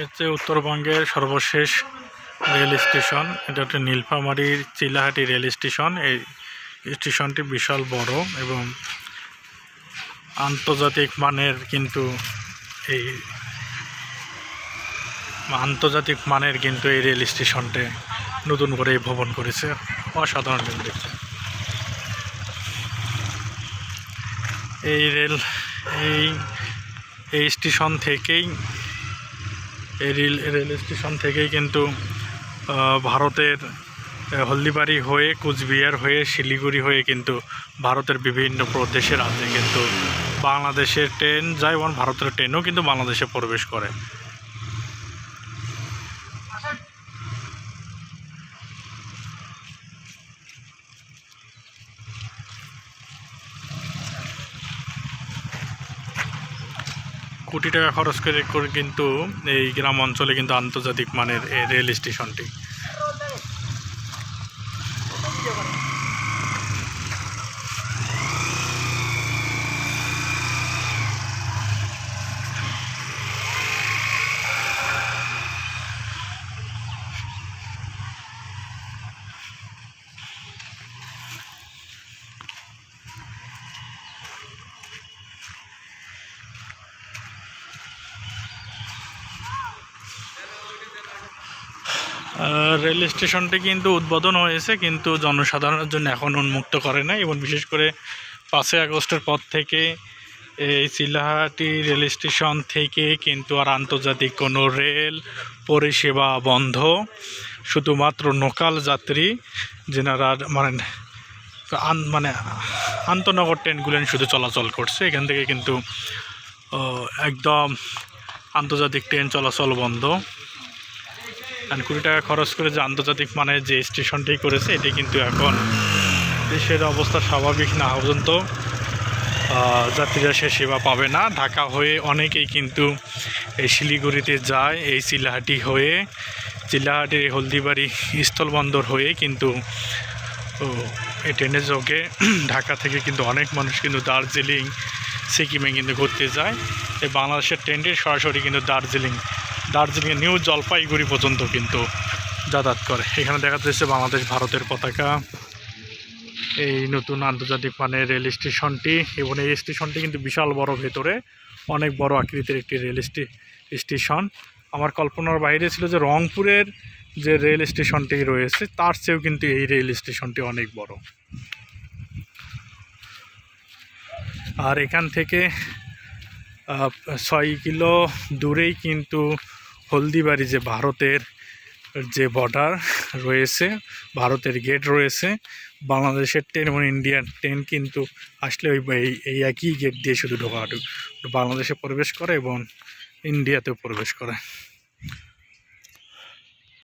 হচ্ছে উত্তরবঙ্গের সর্বশেষ রেল স্টেশন। এটা হচ্ছে নীলফামারির চিলাহাটি রেল স্টেশন। এই স্টেশনটি বিশাল বড় এবং আন্তর্জাতিক মানের কিন্তু এই আন্তর্জাতিক মানের কিন্তু এই রেল স্টেশনটি নতুন করে ভবন করেছে। অসাধারণ দেখছে এই রেল, এই এই স্টেশন থেকেই, এই রেল রেল স্টেশন থেকেই কিন্তু ভারতের হলদিবাড়ি হয়ে, কুচবিহার হয়ে, শিলিগুড়ি হয়ে কিন্তু ভারতের বিভিন্ন প্রদেশে রাজ্যে কিন্তু বাংলাদেশের ট্রেন যায় এবং ভারতের ট্রেনও কিন্তু বাংলাদেশে প্রবেশ করে। কোটি টাকা খরচ করে কিন্তু এই গ্রাম অঞ্চলে কিন্তু আন্তর্জাতিক মানের রেল স্টেশনটি। রেল স্টেশনটি কিন্তু উদ্বোধন হয়েছে, কিন্তু জনসাধারণের জন্য এখন উন্মুক্ত করে নাই এবং বিশেষ করে পাঁচই আগস্টের পর থেকে এই চিলাহাটি রেল স্টেশন থেকে কিন্তু আর আন্তর্জাতিক কোনো রেল পরিষেবা বন্ধ। শুধুমাত্র লোকাল যাত্রী, যেনারা মানে মানে আন্তনগর ট্রেনগুলো শুধু চলাচল করছে, এখান থেকে কিন্তু একদম আন্তর্জাতিক ট্রেন চলাচল বন্ধ। আর কুড়ি টাকা খরচ করে যে আন্তর্জাতিক মানের যে স্টেশনটি করেছে, এটি কিন্তু এখন দেশের অবস্থা স্বাভাবিক না পর্যন্ত যাত্রীরা সে সেবা পাবে না। ঢাকা হয়ে অনেকেই কিন্তু এই শিলিগুড়িতে যায়, এই চিলাহাটি হয়ে চিলাহাটির হলদিবাড়ি স্থলবন্দর হয়ে কিন্তু এই ট্রেনের যোগে ঢাকা থেকে কিন্তু অনেক মানুষ কিন্তু দার্জিলিং, সিকিমে কিন্তু ঘুরতে যায়। এই বাংলাদেশের ট্রেনটি সরাসরি কিন্তু দার্জিলিং দার্জিলিং নিউ জলপাইগুড়ি পর্যন্ত কিন্তু যাতায়াত করে। এখানে দেখা যাচ্ছে বাংলাদেশ, ভারতের পতাকা, এই নতুন আন্তর্জাতিক মানের রেল স্টেশনটি এবং এই স্টেশনটি কিন্তু বিশাল বড় ভেতরে, অনেক বড় আকৃতির একটি রেল স্টেশন। আমার কল্পনার বাইরে ছিল যে রংপুরের যে রেল স্টেশনটি রয়েছে, তার চেয়েও কিন্তু এই রেল স্টেশনটি অনেক বড়। আর এখান থেকে ছয় কিলো দূরেই কিন্তু হলদিবাড়ি যে ভারতের যে বর্ডার রয়েছে, ভারতের গেট রয়েছে, বাংলাদেশের ট্রেন এবং ইন্ডিয়ান ট্রেন কিন্তু আসলে ওই, এই- একই গেট দিয়ে শুধু ঢোকা বাংলাদেশে প্রবেশ করে এবং ইন্ডিয়াতেও প্রবেশ করে।